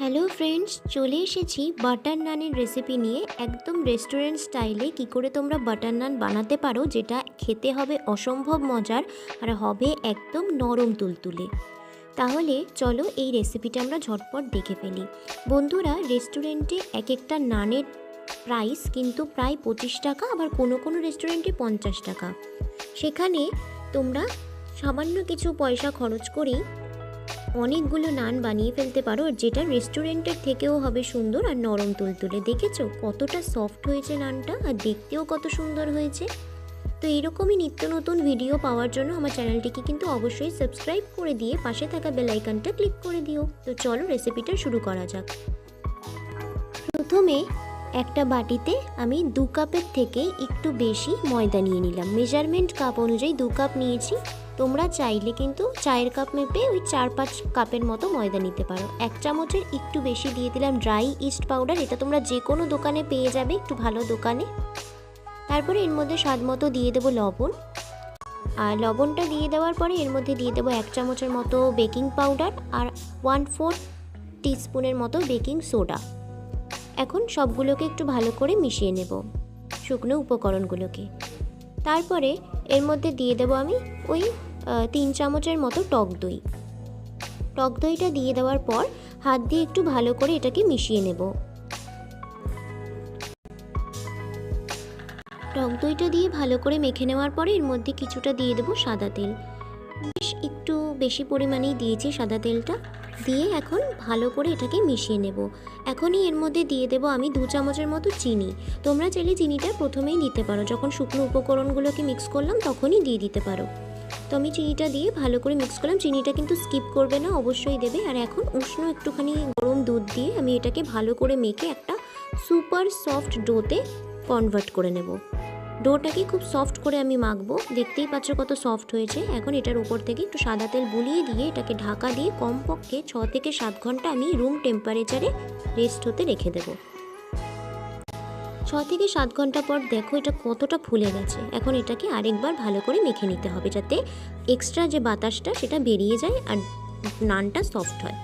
Hello friends চলে এসেছি butter নানের recipe নিয়ে একদম রেস্টুরেন্ট স্টাইলে কি করে তোমরা বাটার নান বানাতে পারো, যেটা খেতে হবে অসম্ভব মজার আর হবে একদম নরম তুলতুলে। তাহলে চলো এই রেসিপিটা আমরা ঝটপট দেখে ফেলি। বন্ধুরা রেস্টুরেন্টে এক একটা নানের প্রাইস কিন্তু প্রায় পঁচিশ টাকা, আবার কোনো কোনো রেস্টুরেন্টে পঞ্চাশ টাকা। সেখানে তোমরা সামান্য কিছু পয়সা খরচ করেই অনেকগুলো নান বানিয়ে ফেলতে পারো আর যেটা রেস্টুরেন্টের থেকেও হবে সুন্দর আর নরম তুলতুলে। দেখেছ? কতটা সফট হয়েছে নানটা আর দেখতেও কত সুন্দর হয়েছে। তো এরকমই নিত্য নতুন ভিডিও পাওয়ার জন্য আমার চ্যানেলটিকে কিন্তু অবশ্যই সাবস্ক্রাইব করে দিয়ে পাশে থাকা বেল আইকনটা ক্লিক করে দিও। তো চলো রেসিপিটা শুরু করা যাক। প্রথমে একটা বাটিতে আমি দু কাপের থেকে একটু বেশি ময়দা নিয়ে নিলাম। মেজারমেন্ট কাপ অনুযায়ী দু কাপ নিয়েছি। তোমরা চাইলে কিন্তু চায়ের কাপ মেপে ওই চার পাঁচ কাপের মতো ময়দা নিতে পারো। এক চামচের একটু বেশি দিয়ে দিলাম ড্রাই ইস্ট পাউডার এটা তোমরা যে কোনো দোকানে পেয়ে যাবে, একটু ভালো দোকানে। তারপরে এর মধ্যে স্বাদ মতো দিয়ে দেবো লবণ। আর লবণটা দিয়ে দেওয়ার পরে এর মধ্যে দিয়ে দেবো এক চামচের মতো বেকিং পাউডার আর ওয়ান ফোর টিস্পুনের মতো বেকিং সোডা এখন সবগুলোকে একটু ভালো করে মিশিয়ে নেব শুকনো উপকরণগুলোকে। তারপরে এর মধ্যে দিয়ে দেবো আমি ওই তিন চামচের মতো টক দই। টক দইটা দিয়ে দেওয়ার পর হাত দিয়ে একটু ভালো করে এটাকে মিশিয়ে নেব। টক দইটা দিয়ে ভালো করে মেখে নেওয়ার পরে এর মধ্যে কিছুটা দিয়ে দেবো সাদা তেল। বেশ একটু বেশি পরিমাণেই দিয়েছি সাদা তেলটা। দিয়ে এখন ভালো করে এটাকে মিশিয়ে নেব। এখনই এর মধ্যে দিয়ে দেবো আমি দু চামচের মতো চিনি। তোমরা চাইলে চিনিটা প্রথমেই দিতে পারো। যখন শুকনো উপকরণগুলোকে মিক্স করলাম, তখনই দিয়ে দিতে পারো। তো আমি চিনিটা দিয়ে ভালো করে মিক্স করলাম। চিনিটা কিন্তু স্কিপ করবে না, অবশ্যই দেবে। আর এখন উষ্ণ একটুখানি গরম দুধ দিয়ে আমি এটাকে ভালো করে মেখে একটা সুপার সফট ডোতে কনভার্ট করে নেব। ডোটাকে খুব সফট করে আমি মাখবো। দেখতেই পাচ্ছ কত সফট হয়েছে। এখন এটার উপর থেকে একটু সাদা তেল বুলিয়ে দিয়ে এটাকে ঢাকা দিয়ে কমপক্ষে ছ থেকে সাত ঘণ্টা আমি রুম টেম্পারেচারে রেস্ট হতে রেখে দেবো। ছ থেকে সাত ঘণ্টা পর দেখো এটা কতটা ফুলে গেছে। এখন এটাকে আরেকবার ভালো করে মেখে নিতে হবে যাতে এক্সট্রা যে বাতাসটা সেটা বেরিয়ে যায় আর নানটা সফট হয়।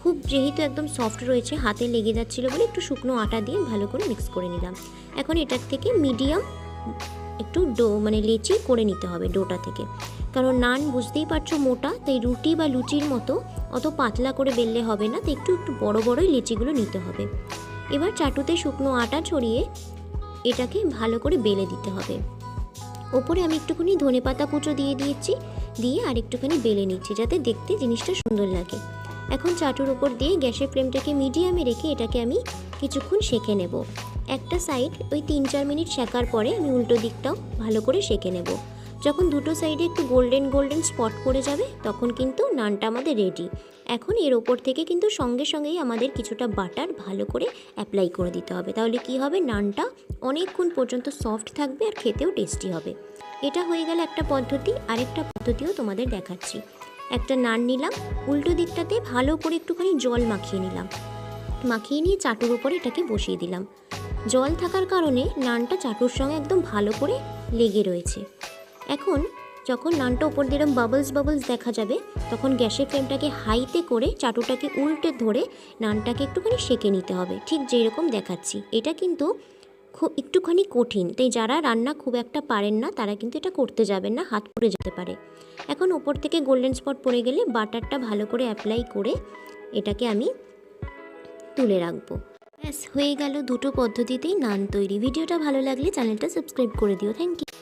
খুব যেহেতু একদম সফট রয়েছে, হাতে লেগে যাচ্ছিল বলে একটু শুকনো আটা দিয়ে ভালো করে মিক্স করে নিলাম। এখন এটার থেকে মিডিয়াম একটু ডো মানে লেচি করে নিতে হবে ডোটা থেকে। কারণ নান বুঝতেই পারছ মোটা, তাই রুটি বা লুচির মতো অত পাতলা করে বেললে হবে না, তাই একটু একটু বড় বড়ই লেচিগুলো নিতে হবে। এবার চাটুতে শুকনো আটা ছড়িয়ে এটাকে ভালো করে বেলে দিতে হবে। ওপরে আমি একটুখানি ধনে পাতা কুচো দিয়ে দিয়েছি, দিয়ে আর একটুখানি বেলে নিচ্ছি, যাতে দেখতে জিনিসটা সুন্দর লাগে। এখন চাটুর ওপর দিয়ে গ্যাসের ফ্লেমটাকে মিডিয়ামে রেখে এটাকে আমি কিছুক্ষণ সেঁকে নেব। একটা সাইড ওই তিন চার মিনিট সেকার পরে আমি উল্টো দিকটাও ভালো করে সেঁকে নেব। যখন দুটো সাইডে একটু গোল্ডেন গোল্ডেন স্পট পড়ে যাবে, তখন কিন্তু নানটা আমাদের রেডি এখন এর ওপর থেকে কিন্তু সঙ্গে সঙ্গেই আমাদের কিছুটা বাটার ভালো করে অ্যাপ্লাই করে দিতে হবে। তাহলে কি হবে? নানটা অনেকক্ষণ পর্যন্ত সফট থাকবে আর খেতেও টেস্টি হবে। এটা হয়ে গেল একটা পদ্ধতি, আরেকটা পদ্ধতিও তোমাদের দেখাচ্ছি। একটা নান নিলাম, উল্টো দিকটাতে ভালো করে একটুখানি জল মাখিয়ে নিলাম। মাখিয়ে নিয়ে চাটুর ওপরে এটাকে বসিয়ে দিলাম। জল থাকার কারণে নানটা চাটুর সঙ্গে একদম ভালো করে লেগে রয়েছে। এখন যখন নানটা ওপর দিলাম বাবলস বাবলস দেখা যাবে, তখন গ্যাসের ফ্লেমটাকে হাইতে করে চাটুটাকে উল্টে ধরে নানটাকে একটুখানি সেকে নিতে হবে। ঠিক যেরকম দেখাচ্ছি। এটা কিন্তু খুব একটুখানি কঠিন। তাই যারা রান্না খুব একটা পারেন না, তারা কিন্তু এটা করতে যাবেন না, হাত পড়ে যেতে পারে। এখন ওপর থেকে গোল্ডেন স্পট পড়ে গেলে বাটারটা ভালো করে অ্যাপ্লাই করে এটাকে আমি তুলে রাখব। ব্যাস, হয়ে গেল দুটো পদ্ধতিতেই নান তৈরি। ভিডিওটা ভালো লাগলে চ্যানেলটা সাবস্ক্রাইব করে দিও। Thank you